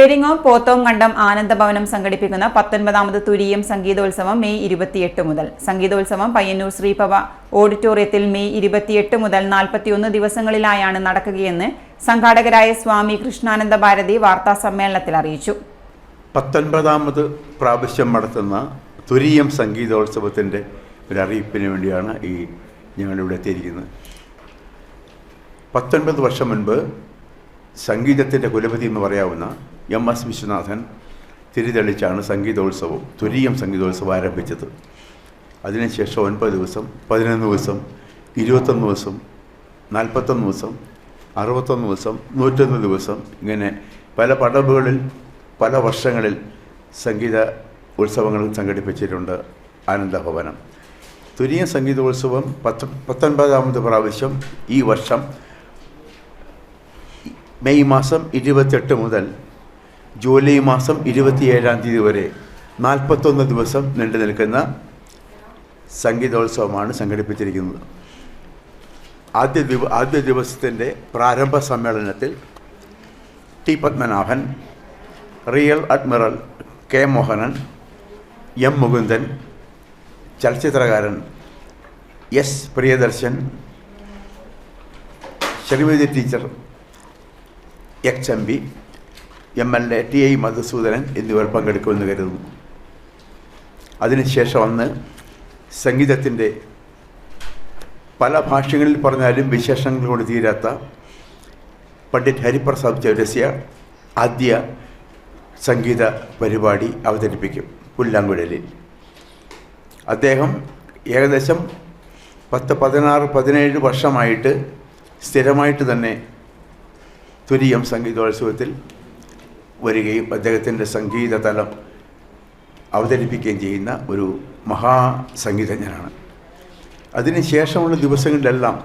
പെരിങ്ങോം പോത്തോംകണ്ടം ആനന്ദഭവനം സംഘടിപ്പിക്കുന്ന പത്തൊൻപതാമത് തുരീയം സംഗീതോത്സവം മെയ് ഇരുപത്തിയെട്ട് മുതൽ. സംഗീതോത്സവം പയ്യന്നൂർ ശ്രീപവ ഓഡിറ്റോറിയത്തിൽ മെയ് ഇരുപത്തിയെട്ട് മുതൽ നാൽപ്പത്തിയൊന്ന് ദിവസങ്ങളിലായാണ് നടക്കുകയെന്ന് സംഘാടകരായ സ്വാമി കൃഷ്ണാനന്ദ ഭാരതി വാർത്താ സമ്മേളനത്തിൽ അറിയിച്ചു. പത്തൊൻപതാമത് പ്രാവശ്യം നടത്തുന്ന തുരീയം സംഗീതോത്സവത്തിന്റെ ഒരു അറിയിപ്പിന് വേണ്ടിയാണ് ഈ ഞങ്ങളിവിടെ എത്തിയിരിക്കുന്നത്. പത്തൊൻപത് വർഷം മുൻപ് സംഗീതത്തിന്റെ കുലപതി എന്ന് പറയാവുന്ന എം എസ് വിശ്വനാഥൻ തിരിതെളിച്ചാണ് സംഗീതോത്സവം തുരീയം സംഗീതോത്സവം ആരംഭിച്ചത്. അതിനുശേഷം ഒൻപത് ദിവസം പതിനൊന്ന് ദിവസം ഇരുപത്തൊന്ന് ദിവസം നാൽപ്പത്തൊന്ന് ദിവസം അറുപത്തൊന്ന് ദിവസം നൂറ്റൊന്ന് ദിവസം ഇങ്ങനെ പല പടവുകളിൽ പല വർഷങ്ങളിൽ സംഗീത ഉത്സവങ്ങൾ സംഘടിപ്പിച്ചിട്ടുണ്ട് ആനന്ദഭവനം തുരിയ സംഗീതോത്സവം പത്ത് പത്തൊൻപതാമത് പ്രാവശ്യം ഈ വർഷം മെയ് മാസം ഇരുപത്തെട്ട് മുതൽ ജൂലൈ മാസം ഇരുപത്തിയേഴാം തീയതി വരെ നാൽപ്പത്തൊന്ന് ദിവസം നീണ്ടു നിൽക്കുന്ന സംഗീതോത്സവമാണ് സംഘടിപ്പിച്ചിരിക്കുന്നത്. ആദ്യ ദിവ ആദ്യ ദിവസത്തിന്റെ പ്രാരംഭ സമ്മേളനത്തിൽ T Padmanabhan real admiral K Mohanan M Mukundan ചലച്ചിത്രകാരൻ S Priyadarshan Sreemathi teacher ex M P M L A T I Madhusoodanan എന്നിവർ പങ്കെടുക്കുമെന്ന് കരുതുന്നു. അതിനുശേഷം അന്ന് സംഗീതത്തിന്റെ പല ഭാഷകളിൽ പറഞ്ഞാലും വിശേഷങ്ങൾ കൊണ്ട് തീരാത്ത പണ്ഡിറ്റ് ഹരിപ്രസാദ് ചൗരസ്യ ആദ്യ സംഗീത പരിപാടി അവതരിപ്പിക്കും പുല്ലാങ്കുഴലിൽ. അദ്ദേഹം ഏകദേശം പത്ത് പതിനാറ് പതിനേഴ് വർഷമായിട്ട് സ്ഥിരമായിട്ട് തന്നെ തുരിയം സംഗീതോത്സവത്തിൽ വരികയും അദ്ദേഹത്തിന്റെ സംഗീത തലം അവതരിപ്പിക്കുകയും ചെയ്യുന്ന ഒരു മഹാസംഗീതജ്ഞനാണ് അതിനുശേഷമുള്ള ദിവസങ്ങളിലെല്ലാം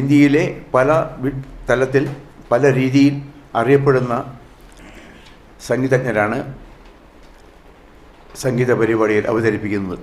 ഇന്ത്യയിലെ പല തലത്തിൽ പല രീതിയിൽ അറിയപ്പെടുന്ന സംഗീതജ്ഞരാണ് സംഗീത പരിപാടിയിൽ അവതരിപ്പിക്കുന്നത്.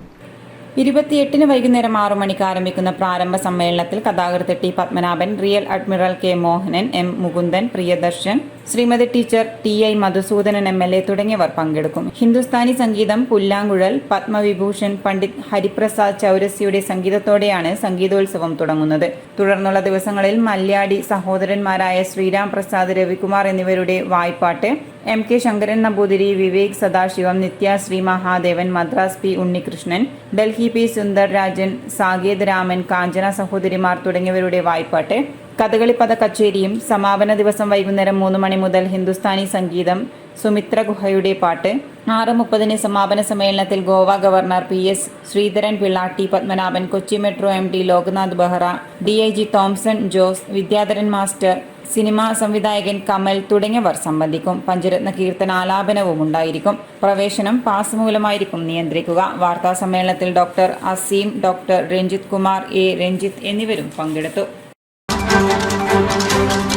ഇരുപത്തിയെട്ടിന് വൈകുന്നേരം ആറു മണിക്ക് ആരംഭിക്കുന്ന പ്രാരംഭ സമ്മേളനത്തിൽ കഥാകൃത്ത് T Padmanabhan real admiral K Mohanan M Mukundan Priyadarshan Sreemathi teacher T I Madhusoodanan M L A തുടങ്ങിയവർ പങ്കെടുക്കും. ഹിന്ദുസ്ഥാനി സംഗീതം പുല്ലാങ്കുഴൽ പത്മവിഭൂഷൺ പണ്ഡിറ്റ് ഹരിപ്രസാദ് ചൗരസ്യയുടെ സംഗീതത്തോടെയാണ് സംഗീതോത്സവം തുടങ്ങുന്നത്. തുടർന്നുള്ള ദിവസങ്ങളിൽ മല്യാടി സഹോദരന്മാരായ ശ്രീരാം പ്രസാദ് രവികുമാർ എന്നിവരുടെ വായ്പാട്ട് M K Sankaran Namboothiri Vivek Sadasivam Nithyasree Mahadevan Madras P Unnikrishnan Delhi P Sundar Rajan Saketh Raman Kanchana സഹോദരിമാർ തുടങ്ങിയവരുടെ വായ്പാട്ട് കഥകളിപ്പദ കച്ചേരിയും സമാപന ദിവസം വൈകുന്നേരം മൂന്ന് മണി മുതൽ ഹിന്ദുസ്ഥാനി സംഗീതം സുമിത്ര ഗുഹയുടെ പാട്ട്. ആറ് മുപ്പതിന് സമാപന സമ്മേളനത്തിൽ Goa governor P S Sreedharan Pillai T Padmanabhan Kochi metro M D Loknath Behera D I G Thomson Jose Vidyadharan master cinema സംവിധായകൻ കമൽ തുടങ്ങിയവർ സംബന്ധിക്കും. പഞ്ചരത്ന കീർത്തന ആലാപനവും ഉണ്ടായിരിക്കും. പ്രവേശനം പാസ് മൂലമായിരിക്കും നിയന്ത്രിക്കുക. വാർത്താ സമ്മേളനത്തിൽ doctor Azeem doctor Ranjith Kumar A Ranjith എന്നിവരും പങ്കെടുത്തു. Müzik